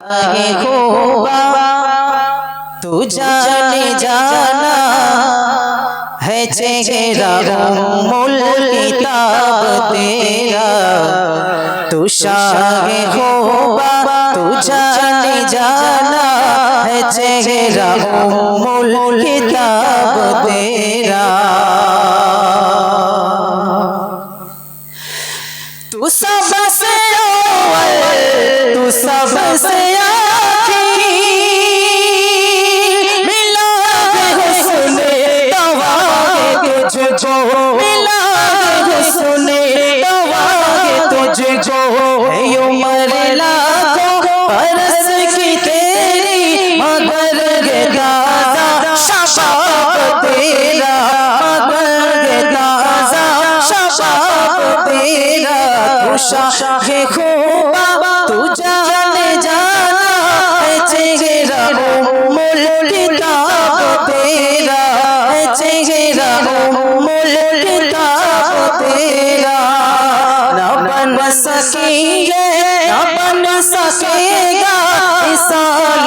है तू जाने जाना है चेहरा मुल तेरा। तू शाह होगा तू जाने जाना है चेहरा मुल तेरा। तू सबसे अव्वल, तू सबसे शबाब तेरा तू शाह खूबा तू जाने जाना है चेहरा मुल किताब तेरा है चेहरा मुल किताब तेरा न बन सकेंगे न बन सकेगा मिसाल